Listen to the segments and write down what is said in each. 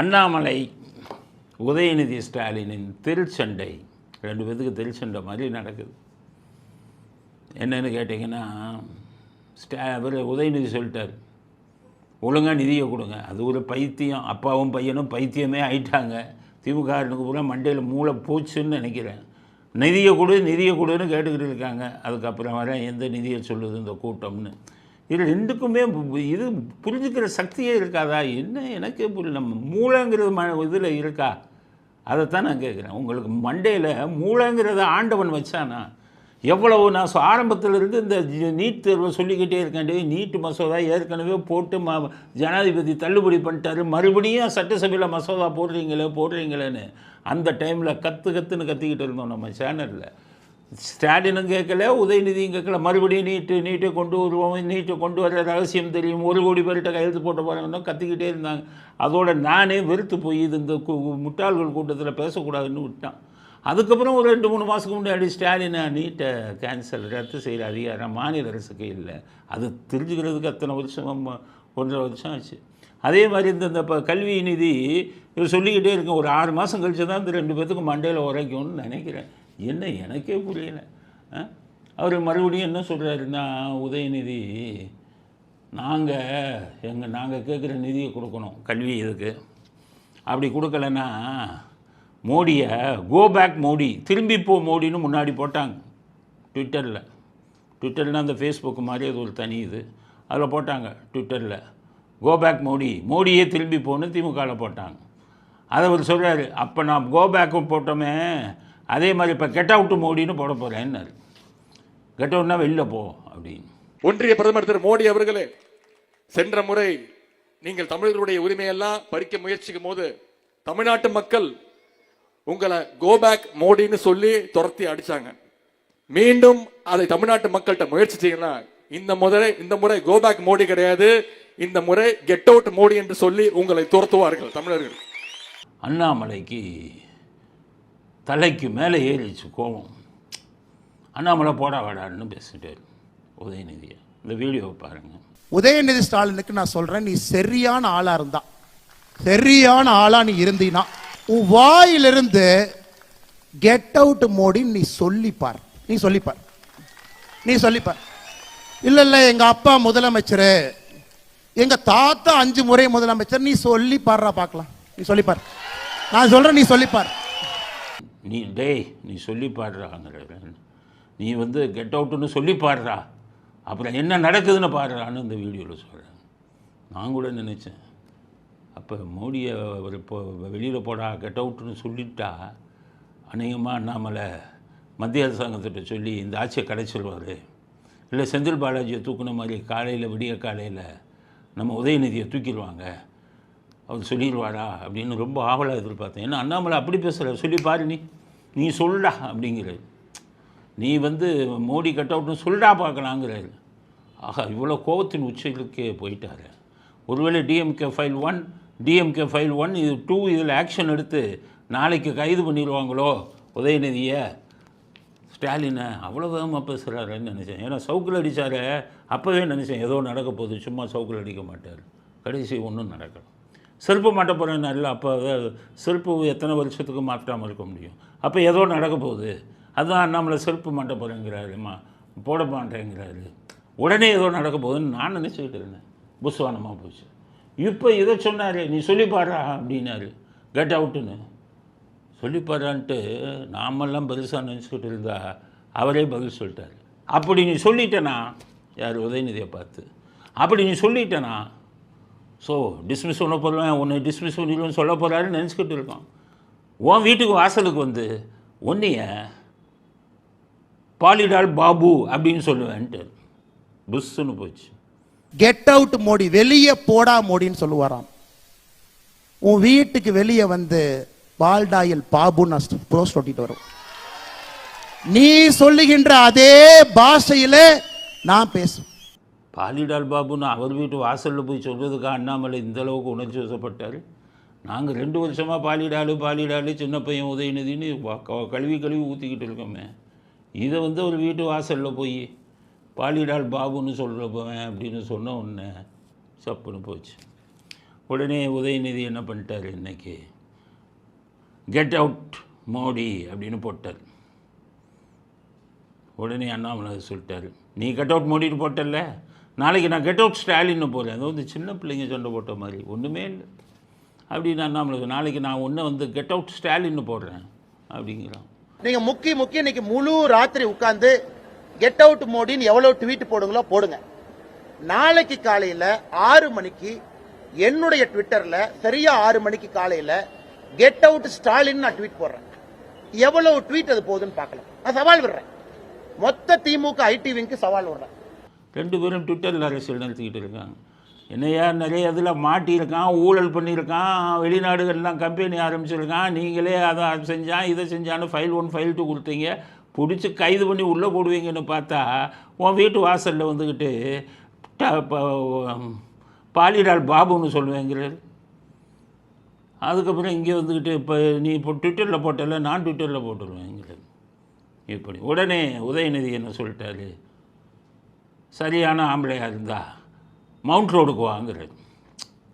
அண்ணாமலை உதயநிதி ஸ்டாலினின் திருச்சண்டை ரெண்டு பேத்துக்கு திருச்சண்டை மாதிரி நடக்குது. என்னென்னு கேட்டிங்கன்னா ஸ்டா அவர் உதயநிதி சொல்லிட்டார். ஒழுங்காக நிதியை கொடுங்க. அது ஒரு பைத்தியம். அப்பாவும் பையனும் பைத்தியமே ஆயிட்டாங்க. திமுகனுக்கு பூரா மண்டையில் மூளை போச்சுன்னு நினைக்கிறேன். நிதியை கொடு நிதியை கொடுன்னு கேட்டுக்கிட்டு இருக்காங்க. அதுக்கப்புறம் வர எந்த நிதியை சொல்லுது இந்த கூட்டம்னு. இது ரெண்டுக்குமே இது புரிஞ்சுக்கிற சக்தியே இருக்காதா? என்ன எனக்கே புரியல. நம்ம மூளைங்கிறது ம இதில் இருக்கா? அதைத்தான் நான் கேட்குறேன். உங்களுக்கு மண்டையில் மூளைங்கிறத ஆண்டவன் வச்சானா? எவ்வளவு நான் ஆரம்பத்திலிருந்து இருந்து இந்த நீட் தேர்வை சொல்லிக்கிட்டே இருக்கேன். நீட்டு மசோதா ஏற்கனவே போட்டு ம ஜனாதிபதி தள்ளுபடி பண்ணிட்டாரு. மறுபடியும் சட்டசபையில் மசோதா போடுறீங்களே போடுறீங்களேன்னு அந்த டைமில் கற்று கற்றுன்னு கத்திக்கிட்டு இருந்தோம் நம்ம சேனலில். ஸ்டாலினும் கேட்கல உதயநிதியும் கேட்கல. மறுபடியும் நீட்டு நீட்டை கொண்டு வருவோம் நீட்டை கொண்டு வர ரகசியம் தெரியும். ஒரு கோடி பேர்கிட்ட கையெழுத்து போட்டு போகிறாங்கன்னா கத்திக்கிட்டே இருந்தாங்க. அதோட நானே வெறுத்து போய் இது இந்த முட்டாள்கள் கூட்டத்தில் பேசக்கூடாதுன்னு விட்டான். அதுக்கப்புறம் ஒரு ரெண்டு மூணு மாதத்துக்கு முன்னாடி ஸ்டாலினை நீட்டை கேன்சல் ரத்து செய்கிற அதிகாரம் மாநில அரசுக்கு இல்லை. அது தெரிஞ்சுக்கிறதுக்கு அத்தனை வருஷம் ஒன்றரை வருஷம் ஆச்சு. அதே மாதிரி இந்த இந்த இப்போ கல்வி நிதி இது சொல்லிக்கிட்டே இருக்கேன். ஒரு ஆறு மாதம் கழிச்சு தான் இந்த ரெண்டு பேர்த்துக்கு மண்டையில் உரைக்கும்னு நினைக்கிறேன். என்ன எனக்கே புரியல. அவர் மறுபடியும் என்ன சொல்கிறாருன்னா உதயநிதி நாங்கள் எங்கள் நாங்கள் கேட்குற நிதியை கொடுக்கணும் கல்வி இதுக்கு. அப்படி கொடுக்கலன்னா மோடியை கோ பேக் மோடி திரும்பி போ மோடின்னு முன்னாடி போட்டாங்க. ட்விட்டரில் ட்விட்டர்னால் அந்த ஃபேஸ்புக் மாதிரி அது ஒரு தனி இது. அதில் போட்டாங்க ட்விட்டரில் கோ பேக் மோடி மோடியே திரும்பி போன்னு திமுகவில் போட்டாங்க. அதை அவர் சொல்கிறாரு அப்போ நான் கோ பேக்கும் போட்டோமே அதே மாதிரி இப்போ கெட் அவுட்டு மோடின்னு போட போகிறேன்னாரு கெட் அவுட்னா வெளில போ அப்படின்னு. ஒன்றிய பிரதமர் திரு மோடி அவர்களே சென்ற முறை நீங்கள் தமிழர்களுடைய உரிமையெல்லாம் பறிக்க முயற்சிக்கும் போது தமிழ்நாட்டு மக்கள் உங்களை கோபேக் மோடின்னு சொல்லி துரத்தி அடிச்சாங்க. மீண்டும் அதை தமிழ்நாட்டு மக்கள்கிட்ட முயற்சி செய்யலாம் இந்த முறை இந்த முறை கோபேக் மோடி கிடையாது. இந்த முறை கெட் அவுட் மோடி என்று சொல்லி உங்களை துரத்துவார்கள் தமிழர்கள். அண்ணாமலைக்கு தலைக்கு மேலே ஏறிச்சு கோபம். அண்ணாமலை போடா வாடான்னு பேசிட்டார். உதயநிதியை. இந்த வீடியோவை பாருங்கள் உதயநிதி ஸ்டாலினுக்கு நான் சொல்கிறேன் நீ சரியான ஆளாக இருந்தா. சரியான ஆளாக நீ இருந்தீனா உன் வாயிலிருந்து கெட் அவுட் மோடின்னு நீ சொல்லிப்பார். நீ சொல்லிப்பார். நீ சொல்லிப்பார். இல்லை இல்லை எங்கள் அப்பா முதலமைச்சர் எங்கள் தாத்தா அஞ்சு முறை முதலமைச்சர் நீ சொல்லி பாடுறா பார்க்கலாம். நீ சொல்லிப்பார். நான் சொல்கிறேன் நீ சொல்லிப்பார். நீ டேய் நீ சொல்லி பாடுறாங்கிற நீ வந்து கெட் அவுட்டுன்னு சொல்லி பாடுறா. அப்புறம் என்ன நடக்குதுன்னு பாடுறான்னு இந்த வீடியோவில் சொல்கிறேன் நான் கூட நினச்சேன். அப்போ மோடியை அவர் இப்போ வெளியில் போடா கெட் அவுட்டுன்னு சொல்லிட்டா அநேகமாக அண்ணாமலை மத்திய அரசாங்கத்திட்ட சொல்லி இந்த ஆட்சியை கடைச்சிருவார் இல்லை செந்தில் பாலாஜியை தூக்குன மாதிரி காலையில் விடிய காலையில் நம்ம உதயநிதியை தூக்கிடுவாங்க. அவர் சொல்லிடுவாரா அப்படின்னு ரொம்ப ஆவலாக எதிர்பார்த்தேன். ஏன்னா அண்ணாமலை அப்படி பேசுகிறார் சொல்லி பாரு நீ. நீ சொல்டா அப்படிங்கிறாரு. நீ வந்து மோடி கட் அவுட்னு சொல்டா பார்க்கலாங்கிறாரு. ஆஹா இவ்வளோ கோபத்தின் உச்சிகளுக்கே போயிட்டார். ஒருவேளை DMK file one DMK file one இது டூ இதில் ஆக்ஷன் எடுத்து நாளைக்கு கைது பண்ணிடுவாங்களோ உதயநிதியை? ஸ்டாலினை அவ்வளோ வேகமாக பேசுகிறாருன்னு நினச்சேன். ஏன்னா சவுக்கில் அடித்தார் அப்போவே நினச்சேன் ஏதோ நடக்க போகுது சும்மா சவுக்கில் அடிக்க மாட்டார். கடைசி ஒன்றும் நடக்கணும் செருப்பு மாட்ட போகிறேன் இல்லை அப்போ செருப்பு எத்தனை வருஷத்துக்கு மாற்றாமல் இருக்க முடியும்? அப்போ ஏதோ நடக்க போகுது. அதுதான் நம்மளை செருப்பு மாட்ட போகிறேங்கிறாருமா போட மாட்டேங்கிறாரு. உடனே ஏதோ நடக்க போகுதுன்னு நான் நினச்சிக்கிட்டு இருந்தேன். புஸ்வானமாக போச்சு. இப்போ இதை சொன்னார் நீ சொல்லிப்பாடுறா அப்படின்னாரு. கெட் அவுட்டுன்னு சொல்லிப்பாடுறான்ட்டு நாமெல்லாம் பெருசாக நினச்சிக்கிட்டு இருந்தா அவரே பதில் சொல்லிட்டார். அப்படி நீ சொல்லிட்டேனா? யார் உதயநிதியை பார்த்து. அப்படி நீ சொல்லிட்டேனா? ஸோ டிஸ்மிஸ் பண்ண போகிறேன் உன்னை டிஸ்மிஸ் பண்ணிடுவேன் சொல்ல போகிறாருன்னு நினச்சிக்கிட்டு இருக்கோம் உன் வீட்டுக்கு வாசலுக்கு வந்து உன்னைய பாலிடால் பாபு அப்படின்னு சொல்லுவேன்ட்டு. புஷ்ஷுன்னு போச்சு கெட் அவுட் மோடி. வெளியே போடா மோடின்னு சொல்லுவாராம். உன் வீட்டுக்கு வெளியே வந்து பால்டாயில் பாபுன்னு ப்ரோஸ் ஒட்டிட்டு வரும். நீ சொல்லுகின்ற அதே பாஷையில் நான் பேசுவேன். பாலிடால் பாபுன்னு அவர் வீட்டு வாசலில் போய் சொல்கிறதுக்கு அண்ணாமலை இந்தளவுக்கு உணர்ச்சி வசப்பட்டார். நாங்கள் ரெண்டு வருஷமாக பாலிடாலு பாலிடாலு சின்ன பையன் உதயநிதின்னு க- கழுவி கழுவி ஊற்றிக்கிட்டு இருக்கோமே. இதை வந்து ஒரு வீட்டு வாசலில் போய் பாலிடால் பாபுன்னு சொல்கிற போவேன் அப்படின்னு சொன்ன உடனே சப்புன்னு போச்சு. உடனே உதயநிதி என்ன பண்ணிட்டார் இன்றைக்கி கெட் அவுட் மோடி அப்படின்னு போட்டார். உடனே அண்ணாமலை சொல்லிட்டாரு. நீ கெட் அவுட் மோடின்னு போட்டல நாளைக்கு நான் கெட் அவுட் ஸ்டாலின்னு போகிறேன் அது வந்து சின்ன பிள்ளைங்க சண்டை போட்ட மாதிரி. ஒன்றுமே இல்லை. அப்படின்னு நம்மளுக்கு நாளைக்கு நான் ஒன்று வந்து கெட் அவுட் ஸ்டாலின்னு போடுறேன் அப்படிங்கிறான். நீங்கள் முக்கிய முக்கிய இன்னைக்கு முழு ராத்திரி உட்காந்து கெட் அவுட் மோடின்னு எவ்வளோ ட்வீட் போடுங்களோ போடுங்க. நாளைக்கு காலையில் ஆறு மணிக்கு என்னுடைய ட்விட்டரில் சரியா ஆறு மணிக்கு காலையில் கெட் அவுட் ஸ்டாலின் நான் ட்வீட் போடுறேன். எவ்வளவு ட்வீட் அது போகுதுன்னு பார்க்கலாம். நான் சவால் விடுறேன். மொத்த திமுக ஐடிவிங்க்கு சவால் விடுறேன். ரெண்டு பேரும் ட்விட்டரில் அரசியல் நடத்திக்கிட்டு இருக்காங்க. என்னையா நிறைய இதில் மாட்டியிருக்கான் ஊழல் பண்ணியிருக்கான் வெளிநாடுகள்லாம் கம்பெனி ஆரம்பிச்சிருக்கான் நீங்களே அதை செஞ்சான் இதை செஞ்சான்னு ஃபைல் ஒன் ஃபைல் டூ கொடுத்தீங்க. பிடிச்சி கைது பண்ணி உள்ளே போடுவீங்கன்னு பார்த்தா உன் வீட்டு வாசலில் வந்துக்கிட்டு பாலிடால் பாபுன்னு சொல்லுவேங்கிறார். அதுக்கப்புறம் இங்கே வந்துக்கிட்டு இப்போ நீ இப்போ ட்விட்டரில் போட்டல நான் ட்விட்டரில் போட்டுருவேங்கிறார். இப்படி. உடனே உதயநிதி என்ன சொல்லிட்டாரு? சரியான ஆம்பளையாக இருந்தா மவுண்ட் ரோடுக்கு வாங்குறது.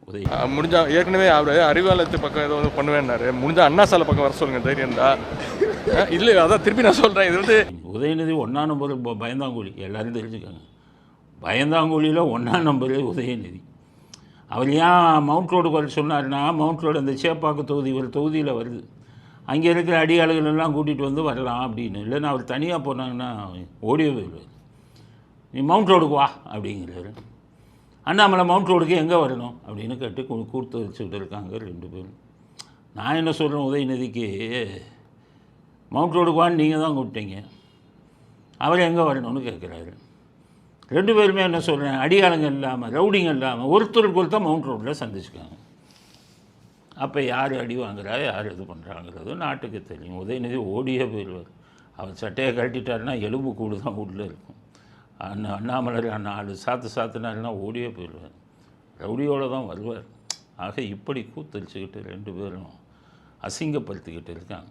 உதய. அஹ் முடிஞ்சா ஏற்கனவே அவர் அறிவாலயத்து பக்கம் ஏதோ பண்ணுவேன்னாரு முடிஞ்சா அண்ணா சாலை பக்கம் வர சொல்லுங்க தைரியம் தான் இல்லை அதான் திருப்பி நான் சொல்கிறேன் இது வந்து உதயநிதி ஒன்றா நம்பர் பயந்தாங்குழி எல்லாரும் தெரிஞ்சுக்கோங்க. பயந்தாங்குழியில் ஒன்றா நம்பரு உதயநிதி. அவர் ஏன் மவுண்ட் ரோடுக்கு வர சொன்னார்னா மவுண்ட் ரோடு அந்த சேப்பாக்கு தொகுதி ஒரு தொகுதியில் வருது. அங்கே இருக்கிற அடியாளுகள் எல்லாம் கூட்டிகிட்டு வந்து வரலாம் அப்படின்னு. இல்லைன்னா அவர் தனியாக போனாங்கன்னா ஓடியே போயிடுவார் நீ மவுண்ட் ரோடுக்கு வா அப்படிங்கிறாரு. அண்ணாமலை மவுண்ட் ரோடுக்கு எங்கே வரணும்? அப்படின்னு கேட்டு கு- கூர்த்து வச்சுக்கிட்டு இருக்காங்க ரெண்டு பேரும். நான் என்ன சொல்கிறேன் உதயநிதிக்கு மவுண்ட் ரோடுக்கு வான்னு நீங்கள் தான் கூப்பிட்டீங்க. அவர் எங்கே வரணும்னு கேட்குறாரு ரெண்டு பேருமே என்ன சொல்கிறேன் அடியாளுங்க இல்லாமல் ரவுடிங்க இல்லாமல் ஒருத்தருக்கு ஒருத்தர் மவுண்ட் ரோட்டில் சந்திச்சுக்காங்க. அப்போ யார் அடி வாங்குறா யார் இது பண்ணுறாங்கிறது நாட்டுக்கு தெரியும். உதயநிதி ஓடியே போயிடுவார். அவர் சட்டையை கழட்டிட்டாருன்னா எலும்பு கூடு தான் உள்ளே இருக்கும். அண்ணா அண்ணாமலை நாலு சாத்து சாத்துனாருன்னா ஓடியே போயிடுவார். ரவுடியோடு தான் வருவார். ஆக இப்படி கூத்தரிச்சுக்கிட்டு ரெண்டு பேரும் அசிங்கப்படுத்திக்கிட்டு இருக்காங்க.